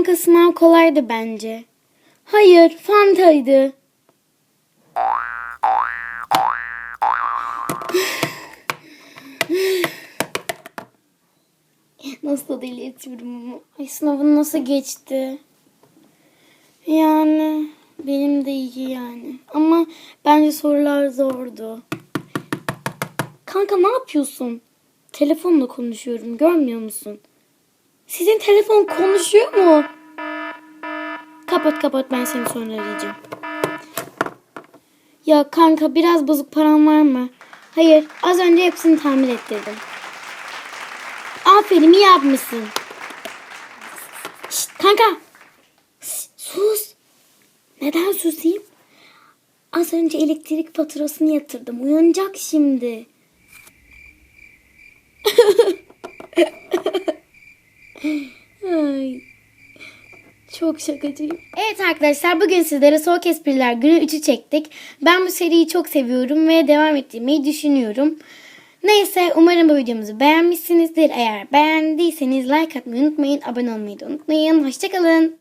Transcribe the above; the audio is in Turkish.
Kanka sınav kolaydı bence. Hayır, Fanta'ydı. Nasıl da delirtiyorum ama. Ay sınavın nasıl geçti? Yani benim de iyi yani. Ama bence sorular zordu. Kanka ne yapıyorsun? Telefonla konuşuyorum görmüyor musun? Sizin telefon konuşuyor mu? Kapat kapat ben seni sonra arayacağım. Ya kanka biraz bozuk param var mı? Hayır az önce hepsini tamir ettirdim. Aferin iyi yapmışsın. Şşt, kanka. Şşt, sus. Neden susayım? Az önce elektrik faturasını yatırdım. Uyanacak şimdi. Ay. Çok şakacıyım. Evet arkadaşlar bugün sizlere Soğuk Espriler günü 3'ü çektik. Ben bu seriyi çok seviyorum ve devam ettirmeyi düşünüyorum. Neyse umarım bu videomuzu beğenmişsinizdir. Eğer beğendiyseniz like atmayı unutmayın. Abone olmayı da unutmayın. Hoşçakalın.